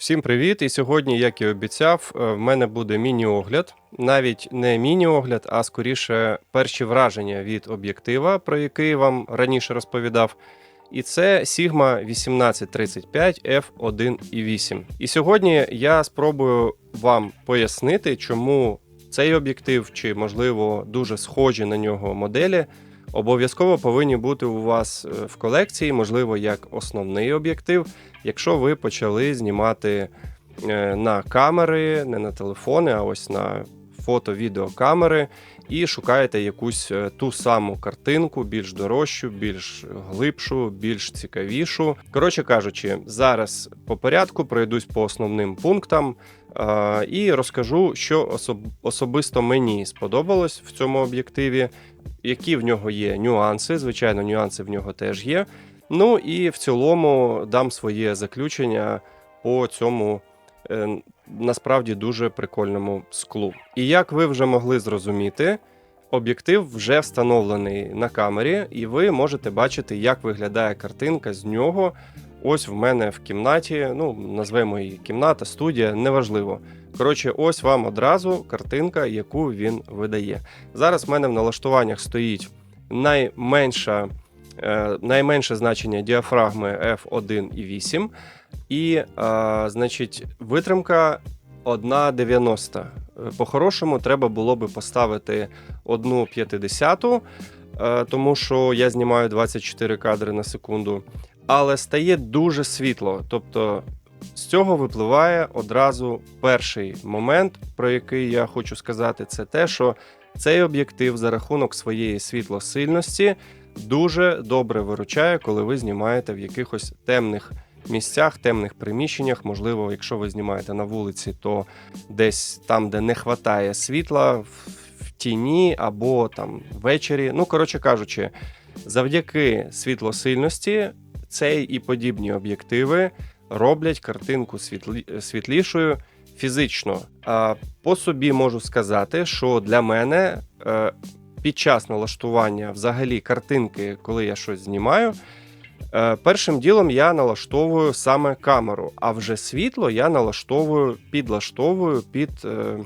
Всім привіт! І сьогодні, як і обіцяв, е, в мене буде міні-огляд. Навіть не міні-огляд, а скоріше перші враження від об'єктива, про який вам раніше розповідав. І це Sigma 1835 f1.8. І сьогодні я спробую вам пояснити, чому цей об'єктив, чи, можливо, дуже схожі на нього моделі, обов'язково повинні бути у вас е, в колекції, можливо, як основний об'єктив, якщо ви почали знімати е, на камери, не на телефони, а ось на фото-відеокамери, і шукаєте якусь е, ту саму картинку, більш дорожчу, більш глибшу, більш цікавішу. Коротше кажучи, зараз по порядку пройдусь по основним пунктам. І розкажу, що особисто мені сподобалось в цьому об'єктиві, які в нього є нюанси. Звичайно, нюанси в нього теж є. Ну і в цілому дам своє заключення по цьому е, насправді дуже прикольному склу. І як ви вже могли зрозуміти, об'єктив вже встановлений на камері, і ви можете бачити, як виглядає картинка з нього. Ось в мене в кімнаті, ну назвемо її кімната, студія, неважливо. Коротше, ось вам одразу картинка, яку він видає. Зараз в мене в налаштуваннях стоїть найменша, е, найменше значення діафрагми F1,8 і, е, значить, витримка 1,90. Е, По-хорошому, треба було би поставити 1,50, е, тому що я знімаю 24 кадри на секунду. Але стає дуже світло. Тобто з цього випливає одразу перший момент, про який я хочу сказати, це те, що цей об'єктив за рахунок своєї світлосильності дуже добре виручає, коли ви знімаєте в якихось темних місцях, темних приміщеннях. Можливо, якщо ви знімаєте на вулиці, то десь там, де не вистачає світла, в в тіні або там ввечері. Ну, коротше кажучи, завдяки світлосильності цей і подібні об'єктиви роблять картинку світлі... світлішою фізично. А по собі можу сказати, що для мене е, під час налаштування взагалі картинки, коли я щось знімаю. Е, Першим ділом я налаштовую саме камеру, а вже світло я налаштовую, підлаштовую під, е,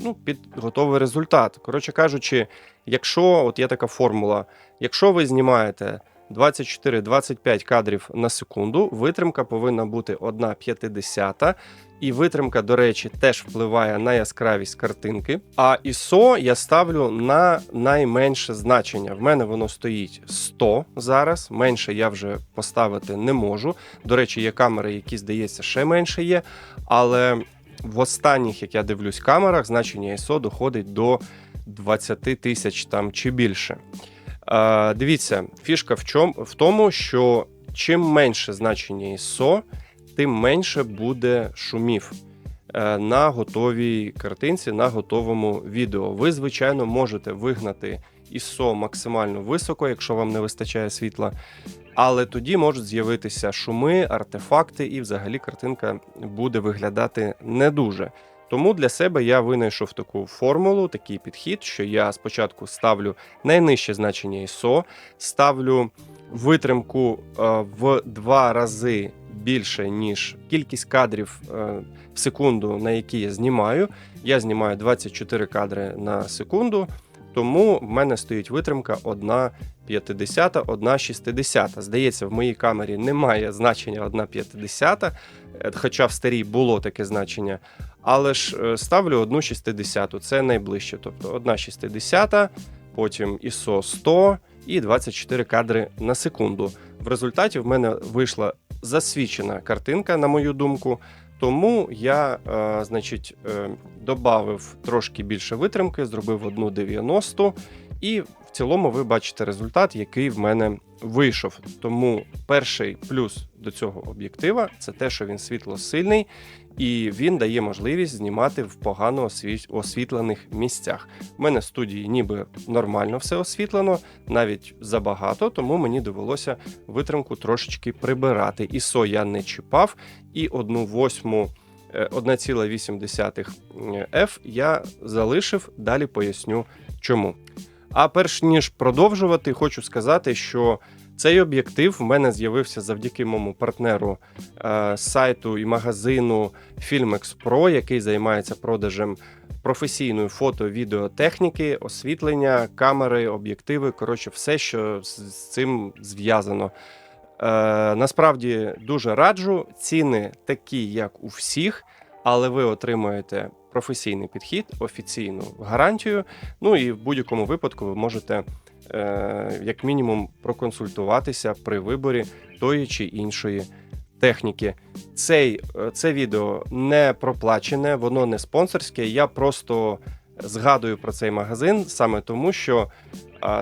ну, під готовий результат. Коротше кажучи, якщо от є така формула, якщо ви знімаєте 24-25 кадрів на секунду, витримка повинна бути 1,50. І витримка, до речі, теж впливає на яскравість картинки. А ISO я ставлю на найменше значення. В мене воно стоїть 100 зараз. Менше я вже поставити не можу. До речі, є камери, які, здається, ще менше є. Але в останніх, як я дивлюсь, камерах, значення ISO доходить до 20 тисяч там чи більше. Е, дивіться, фішка в, чому, в тому, що чим менше значення ISO, тим менше буде шумів е, на готовій картинці, на готовому відео. Ви, звичайно, можете вигнати ISO максимально високо, якщо вам не вистачає світла. Але тоді можуть з'явитися шуми, артефакти, і взагалі картинка буде виглядати не дуже. Тому для себе я винайшов таку формулу, такий підхід, що я спочатку ставлю найнижче значення ISO, ставлю витримку е, в два рази більше, ніж кількість кадрів е, в секунду, на які я знімаю. Я знімаю 24 кадри на секунду, тому в мене стоїть витримка 1,50, 1,60. Здається, в моїй камері немає значення 1,50, е, хоча в старій було таке значення. Але ж е, ставлю 1,60, це найближче. Тобто 1,60, потім ISO 100 і 24 кадри на секунду. В результаті в мене вийшла засвічена картинка, на мою думку. Тому я, е, значить, е, додав трошки більше витримки, зробив 1,90 і в цілому ви бачите результат, який в мене вийшов. Тому перший плюс до цього об'єктива це те, що він світлосильний і він дає можливість знімати в погано освітлених місцях. У мене в студії ніби нормально все освітлено, навіть забагато, тому мені довелося витримку трошечки прибирати. ISO я не чіпав, і одну восьму. е, 1,8 F я залишив, далі поясню чому. А перш ніж продовжувати, хочу сказати, що Цей об'єктив в мене з'явився завдяки моєму партнеру е, сайту і магазину Filmex Pro, який займається продажем професійної фото-відеотехніки, освітлення, камери, об'єктиви. Коротше, все, що з, з цим зв'язано. Е, насправді дуже раджу. Ціни такі, як у всіх, але ви отримуєте професійний підхід, офіційну гарантію. Ну і в будь-якому випадку ви можете, е, як мінімум, проконсультуватися при виборі тої чи іншої техніки. Цей, е, це відео не проплачене, воно не спонсорське. Я просто згадую про цей магазин саме тому, що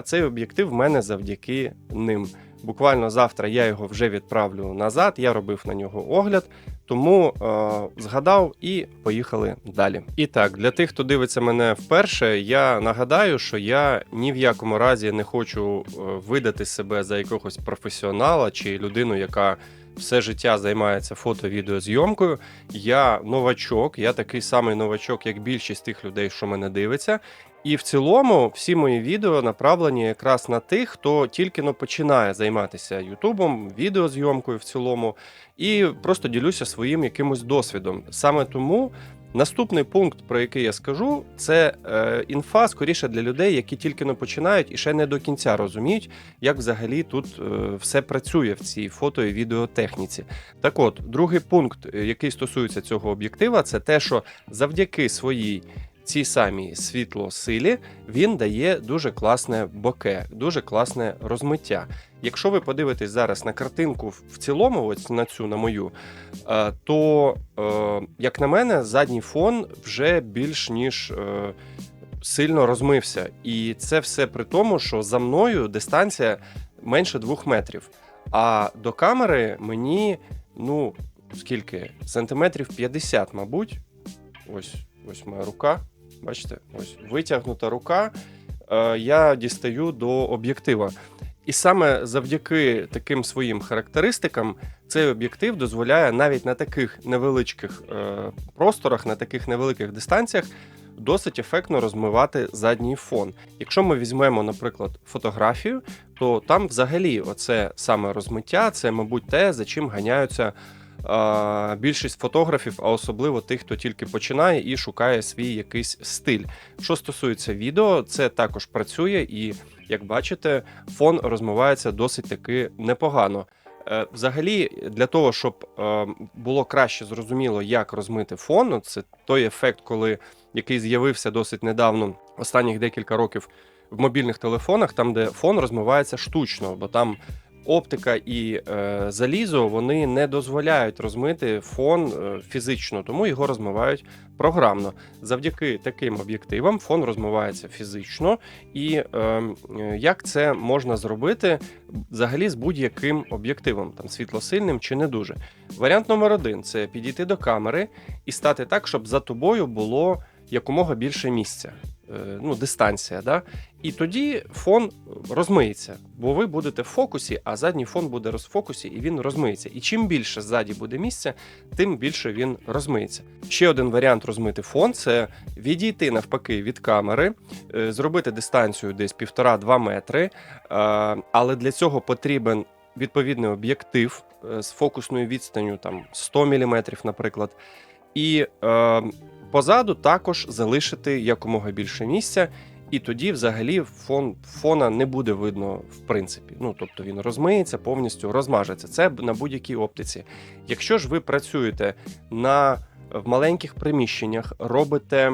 цей об'єктив в мене завдяки ним. Буквально завтра я його вже відправлю назад. Я робив на нього огляд, тому е, згадав і поїхали далі. І так, для тих, хто дивиться мене вперше, я нагадаю, що я ні в якому разі не хочу е, видати себе за якогось професіонала чи людину, яка все життя займається фото-відеозйомкою. Я новачок, я такий самий новачок, як більшість тих людей, що мене дивиться. І в цілому всі мої відео направлені якраз на тих, хто тільки но починає займатися Ютубом, відеозйомкою в цілому, і просто ділюся своїм якимось досвідом. Саме тому наступний пункт, про який я скажу, це е, інфа скоріше для людей, які тільки не починають і ще не до кінця розуміють, як взагалі тут е, все працює в цій фото і відеотехніці. Так от, другий пункт, е, який стосується цього об'єктива, це те, що завдяки своїй цій самій світлосилі він дає дуже класне боке, дуже класне розмиття. Якщо ви подивитесь зараз на картинку в цілому, ось на цю на мою, е, то, е, як на мене, задній фон вже більш ніж е, сильно розмився. І це все при тому, що за мною дистанція менше двох метрів. А до камери мені, ну, скільки? Сантиметрів 50, мабуть. Ось, ось моя рука. Бачите, ось витягнута рука. Е, я дістаю до об'єктива. І саме завдяки таким своїм характеристикам цей об'єктив дозволяє навіть на таких невеличких е, просторах, на таких невеликих дистанціях досить ефектно розмивати задній фон. Якщо ми візьмемо, наприклад, фотографію, то там взагалі оце саме розмиття, це, мабуть, те, за чим ганяються більшість фотографів, а особливо тих, хто тільки починає і шукає свій якийсь стиль. Що стосується відео, це також працює, і як бачите, фон розмивається досить таки непогано. Е, Взагалі, для того, щоб е, було краще зрозуміло, як розмити фон, це той ефект, коли який з'явився досить недавно, останніх декілька років в мобільних телефонах, там де фон розмивається штучно, бо там оптика і е, залізо вони не дозволяють розмити фон е, фізично, тому його розмивають програмно. Завдяки таким об'єктивам фон розмивається фізично, і е, як це можна зробити взагалі з будь-яким об'єктивом, там світлосильним чи не дуже. Варіант номер один це підійти до камери і стати так, щоб за тобою було якомога більше місця. Е, Ну, дистанція, да? і тоді фон розмиється, бо ви будете в фокусі, а задній фон буде в фокусі, і він розмиється. І чим більше ззаді буде місця, тим більше він розмиється. Ще один варіант розмити фон це відійти навпаки від камери, е, зробити дистанцію десь 1,5-2 метри. е, Але для цього потрібен відповідний об'єктив з фокусною відстанню там 100 мм, наприклад. І е, позаду також залишити якомога більше місця. І тоді, взагалі, фон фона не буде видно в принципі. Ну тобто він розмиється, повністю розмажеться. Це на будь-якій оптиці. Якщо ж ви працюєте на в маленьких приміщеннях, робите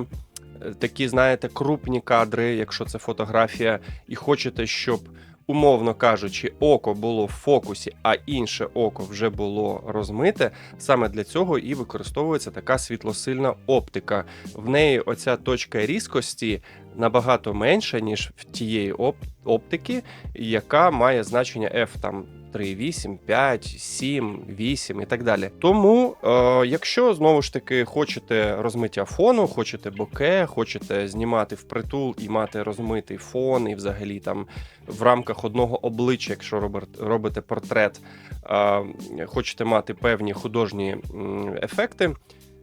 е, такі, знаєте, крупні кадри, якщо це фотографія, і хочете, щоб, умовно кажучи, око було в фокусі, а інше око вже було розмите. Саме для цього і використовується така світлосильна оптика. В неї оця точка різкості набагато менша, ніж в тієї оп- оптики, яка має значення F там. 3,8, 5, 7, 8 і так далі. Тому, е, якщо знову ж таки хочете розмиття фону, хочете боке, хочете знімати впритул і мати розмитий фон, і взагалі там в рамках одного обличчя, якщо робите портрет, е, хочете мати певні художні ефекти,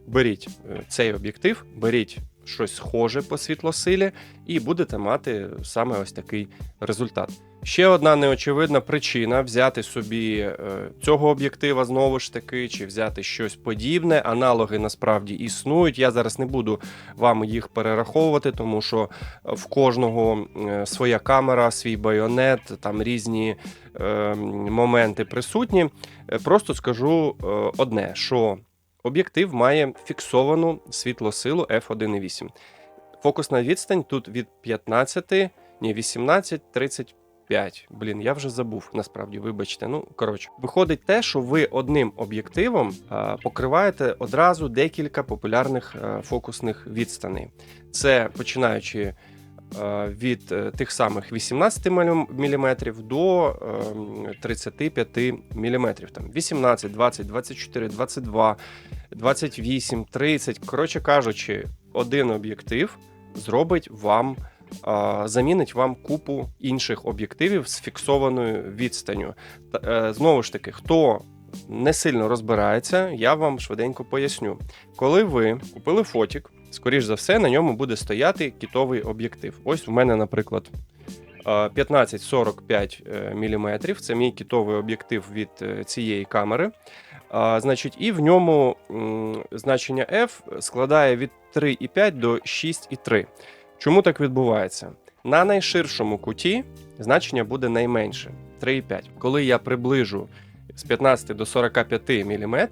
беріть е, цей об'єктив, беріть щось схоже по світлосилі, і будете мати саме ось такий результат. Ще одна неочевидна причина взяти собі е, цього об'єктива знову ж таки, чи взяти щось подібне. Аналоги насправді існують. Я зараз не буду вам їх перераховувати, тому що в кожного е, своя камера, свій байонет, там різні е, моменти присутні. Просто скажу одне: що об'єктив має фіксовану світлосилу f1.8. Фокусна відстань тут від 15, ні, 18, 35. Блін, я вже забув, насправді, вибачте. Ну, коротше, виходить те, що ви одним об'єктивом покриваєте одразу декілька популярних а, фокусних відстаней. Це починаючи е, від е, тих самих 18 мм до е, 35 мм. Там 18, 20, 24, 22, 28, 30. Коротше кажучи, один об'єктив зробить вам. Замінить вам купу інших об'єктивів з фіксованою відстанню. Та, е, Знову ж таки, хто не сильно розбирається, я вам швиденько поясню. Коли ви купили фотік, скоріш за все, на ньому буде стояти кітовий об'єктив. Ось у мене, наприклад, е, 15-45 мм. Це мій кітовий об'єктив від е, цієї камери. А, Значить, і в ньому значення F складає від 3,5 до 6,3. Чому так відбувається? На найширшому куті значення буде найменше 3,5. Коли я приближу з 15 до 45 мм,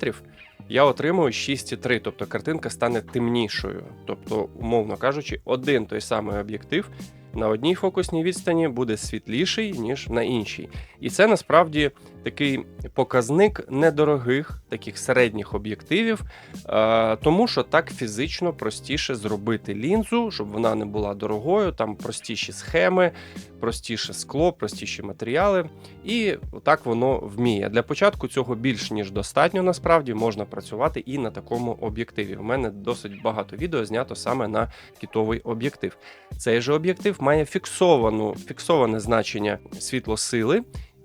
я отримую 6,3, тобто картинка стане темнішою. Тобто, умовно кажучи, один той самий об'єктив на одній фокусній відстані буде світліший, ніж на іншій. І це насправді такий показник недорогих, таких середніх об'єктивів, е, тому що так фізично простіше зробити лінзу, щоб вона не була дорогою, там простіші схеми, простіше скло, простіші матеріали. І так воно вміє. Для початку цього більш ніж достатньо, насправді можна працювати і на такому об'єктиві. У мене досить багато відео знято саме на кітовий об'єктив. Цей же об'єктив має фіксовану, фіксоване значення світлосили,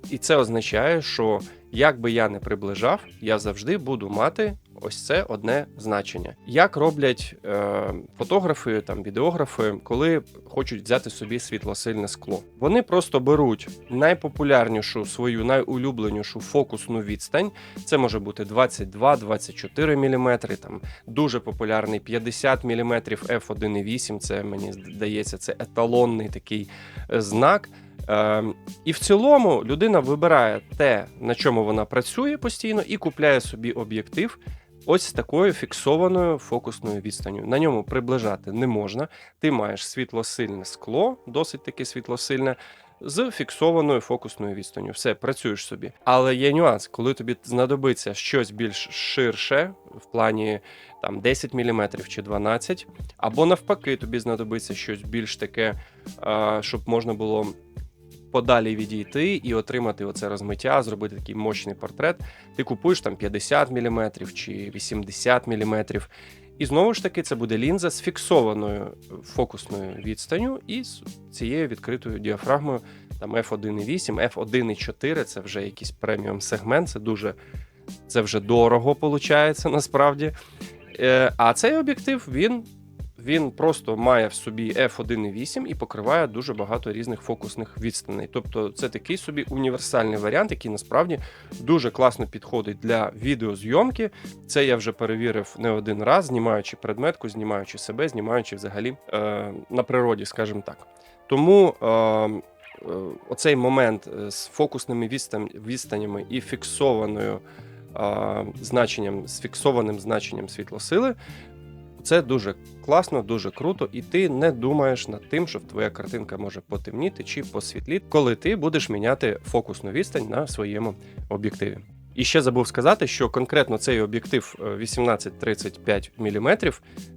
і це означає, що як би я не приближав, я завжди буду мати ось це одне значення. Як роблять е, фотографи, там відеографи, коли хочуть взяти собі світлосильне скло? Вони просто беруть найпопулярнішу свою найулюбленішу фокусну відстань. Це може бути 22-24 мм, там дуже популярний 50 мм f1.8, Це мені здається, це еталонний такий е, знак. Е, і в цілому людина вибирає те, на чому вона працює постійно, і купляє собі об'єктив ось з такою фіксованою фокусною відстанню. На ньому приближати не можна. Ти маєш світлосильне скло, досить таки світлосильне. З фіксованою фокусною відстанню. Все, працюєш собі. Але є нюанс, коли тобі знадобиться щось більш ширше, в плані там 10 мм чи 12, або навпаки, тобі знадобиться щось більш таке, щоб можна було подалі відійти і отримати оце розмиття, зробити такий мощний портрет. Ти купуєш там 50 мм чи 80 мм. І знову ж таки, це буде лінза з фіксованою фокусною відстанню і з цією відкритою діафрагмою там F1.8, F1.4 це вже якийсь преміум сегмент, це дуже це вже дорого виходить насправді. Е, А цей об'єктив він він просто має в собі f1.8 і покриває дуже багато різних фокусних відстаней. Тобто це такий собі універсальний варіант, який насправді дуже класно підходить для відеозйомки. Це я вже перевірив не один раз, знімаючи предметку, знімаючи себе, знімаючи взагалі е, на природі, скажімо так. Тому е, е, оцей момент з фокусними відстанями і фіксованою е, значенням, з фіксованим значенням світлосили. Це дуже класно, дуже круто, і ти не думаєш над тим, що твоя картинка може потемніти чи посвітліти, коли ти будеш міняти фокусну відстань на своєму об'єктиві. І ще забув сказати, що конкретно цей об'єктив 18-35 мм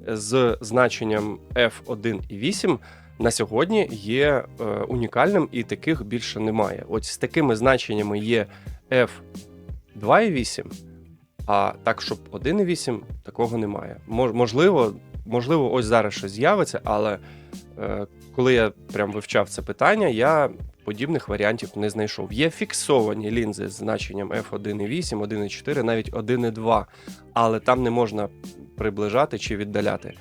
з значенням f1.8 на сьогодні є е, унікальним і таких більше немає. Ось з такими значеннями є f2.8. А так, щоб 1,8, такого немає. Можливо, можливо, ось зараз щось з'явиться, але е, коли я прям вивчав це питання, я подібних варіантів не знайшов. Є фіксовані лінзи з значенням F1,8, 1,4, навіть 1,2, але там не можна приближати чи віддаляти.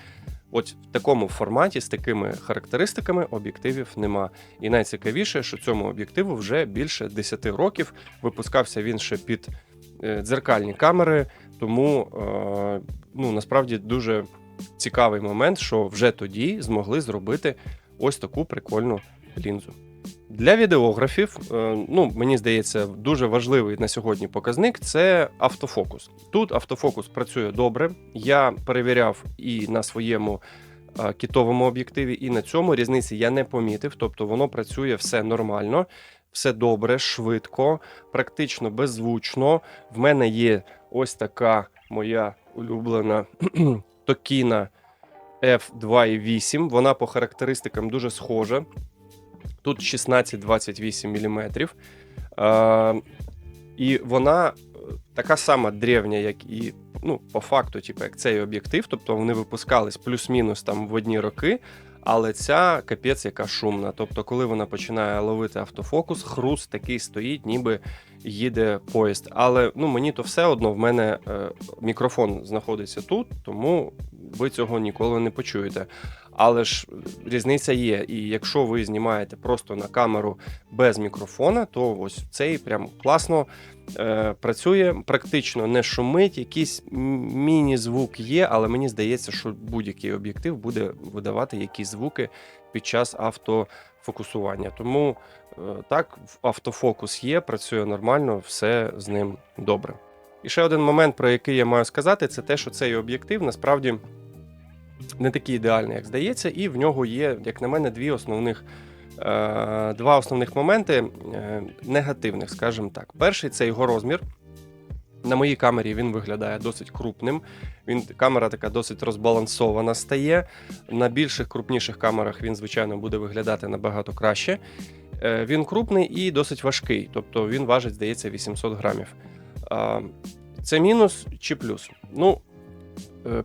От в такому форматі з такими характеристиками об'єктивів нема. І найцікавіше, що цьому об'єктиву вже більше 10 років. Випускався він ще під дзеркальні камери, тому е, ну, насправді дуже цікавий момент, що вже тоді змогли зробити ось таку прикольну лінзу. Для відеографів, е, ну мені здається, дуже важливий на сьогодні показник це автофокус. Тут автофокус працює добре. Я перевіряв і на своєму е, кітовому об'єктиві, і на цьому різниці я не помітив. Тобто воно працює все нормально, все добре, швидко, практично беззвучно. В мене є ось така моя улюблена Tokina F2.8. Вона по характеристикам дуже схожа. Тут 16-28 мм. І вона е, така сама древня, як і ну, по факту, типу, як цей об'єктив. Тобто вони випускались плюс-мінус там в одні роки. Але ця капець, яка шумна. Тобто, коли вона починає ловити автофокус, хруст такий стоїть, ніби їде поїзд. Але ну мені то все одно в мене е, мікрофон знаходиться тут, тому ви цього ніколи не почуєте. Але ж різниця є. І якщо ви знімаєте просто на камеру без мікрофона, то ось цей прям класно працює, практично не шумить. Якийсь міні-звук є, але мені здається, що будь-який об'єктив буде видавати якісь звуки під час автофокусування. Тому е, так, автофокус є, працює нормально, все з ним добре. І ще один момент, про який я маю сказати, це те, що цей об'єктив насправді не такий ідеальний, як здається, і в нього є, як на мене, дві основних. Е, Два основних моменти е, негативних, скажімо так. Перший це його розмір. На моїй камері він виглядає досить крупним. Він камера така досить розбалансована стає. На більших крупніших камерах він, звичайно, буде виглядати набагато краще. Е, Він крупний і досить важкий, тобто він важить, здається, 800 грамів. Це мінус чи плюс? Ну,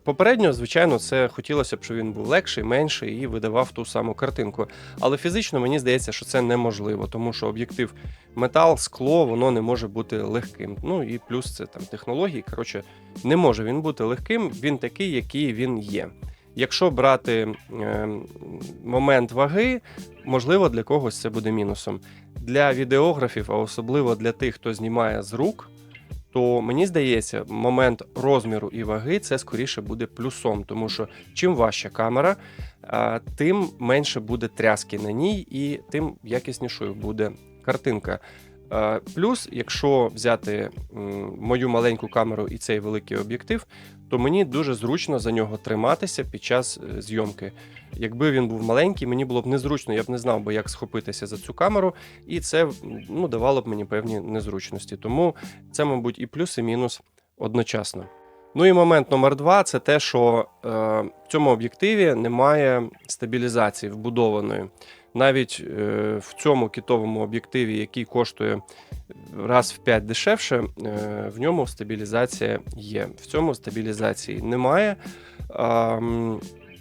попередньо, звичайно, це хотілося б, щоб він був легший, менший і видавав ту саму картинку. Але фізично мені здається, що це неможливо, тому що об'єктив метал, скло, воно не може бути легким. Ну і плюс це там технології. Коротше, не може він бути легким, він такий, який він є. Якщо брати е, момент ваги, можливо, для когось це буде мінусом. Для відеографів, а особливо для тих, хто знімає з рук, то мені здається, момент розміру і ваги це скоріше буде плюсом, тому що чим важча камера, тим менше буде тряски на ній, і тим якіснішою буде картинка. Е, Плюс, якщо взяти мою маленьку камеру і цей великий об'єктив, то мені дуже зручно за нього триматися під час е, зйомки. Якби він був маленький, мені було б незручно, я б не знав би, як схопитися за цю камеру, і це ну, давало б мені певні незручності. Тому це, мабуть, і плюс, і мінус одночасно. Ну і момент номер два це те, що е, в цьому об'єктиві немає стабілізації вбудованої. Навіть е, в цьому кітовому об'єктиві, який коштує раз в 5 дешевше, е, в ньому стабілізація є. В цьому стабілізації немає.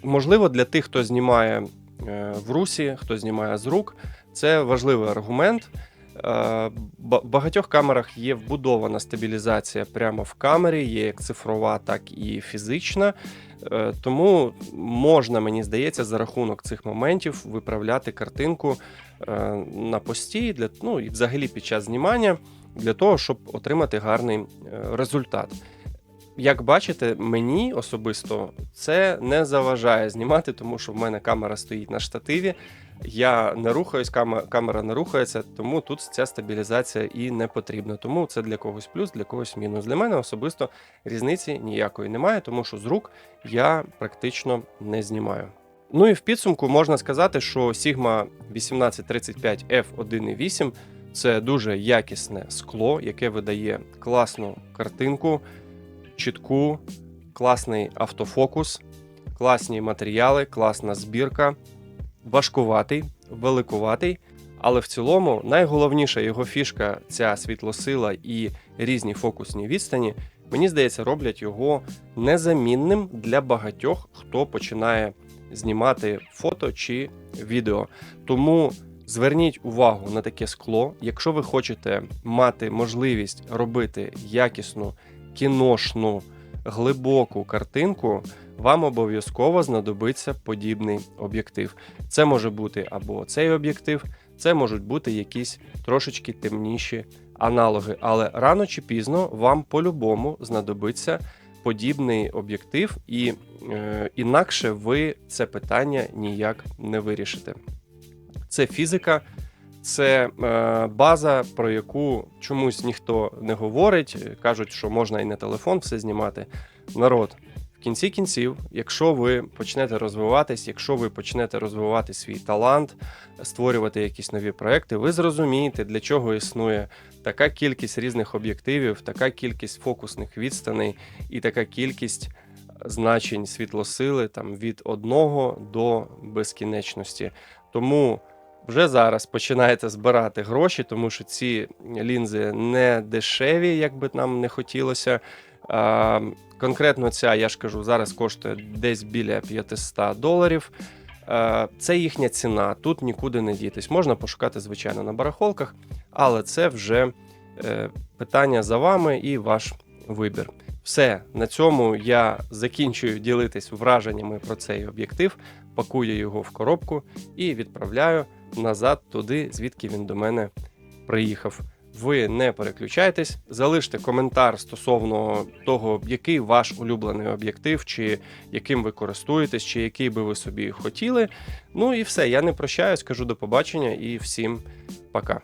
Можливо, для тих, хто знімає е, в русі, хто знімає з рук, це важливий аргумент. Е, В багатьох камерах є вбудована стабілізація прямо в камері, є як цифрова, так і фізична. Е, Тому можна, мені здається, за рахунок цих моментів виправляти картинку е, на пості для, ну, і взагалі під час знімання для того, щоб отримати гарний е, результат. Як бачите, мені особисто це не заважає знімати, тому що в мене камера стоїть на штативі. Я не рухаюсь, кама- камера не рухається, тому тут ця стабілізація і не потрібна. Тому це для когось плюс, для когось мінус. Для мене особисто різниці ніякої немає, тому що з рук я практично не знімаю. Ну і в підсумку можна сказати, що Sigma 1835 F1.8 це дуже якісне скло, яке видає класну картинку, чітку, класний автофокус, класні матеріали, класна збірка, важкуватий, великуватий. Але в цілому найголовніша його фішка ця світлосила і різні фокусні відстані, мені здається, роблять його незамінним для багатьох, хто починає знімати фото чи відео. Тому зверніть увагу на таке скло. Якщо ви хочете мати можливість робити якісну кіношну глибоку картинку, вам обов'язково знадобиться подібний об'єктив. Це може бути або цей об'єктив, це можуть бути якісь трошечки темніші аналоги, але рано чи пізно вам по-любому знадобиться подібний об'єктив, і е, інакше ви це питання ніяк не вирішите. Це фізика, це е, база, про яку чомусь ніхто не говорить. Кажуть, що можна і на телефон все знімати. Народ, в кінці кінців, якщо ви почнете розвиватись, якщо ви почнете розвивати свій талант, створювати якісь нові проекти, ви зрозумієте, для чого існує така кількість різних об'єктивів, така кількість фокусних відстаней і така кількість значень світлосили там від одного до безкінечності. Тому вже зараз починаєте збирати гроші, тому що ці лінзи не дешеві, як би нам не хотілося. Конкретно ця, я ж кажу, зараз коштує десь біля 500 доларів. Це їхня ціна, тут нікуди не дітись. Можна пошукати, звичайно, на барахолках, але це вже е, питання за вами і ваш вибір. Все, на цьому я закінчую ділитись враженнями про цей об'єктив, пакую його в коробку і відправляю назад туди, звідки він до мене приїхав. Ви не переключайтесь, залиште коментар стосовно того, який ваш улюблений об'єктив, чи яким ви користуєтесь, чи який би ви собі хотіли. Ну і все, я не прощаюсь, кажу до побачення і всім пока.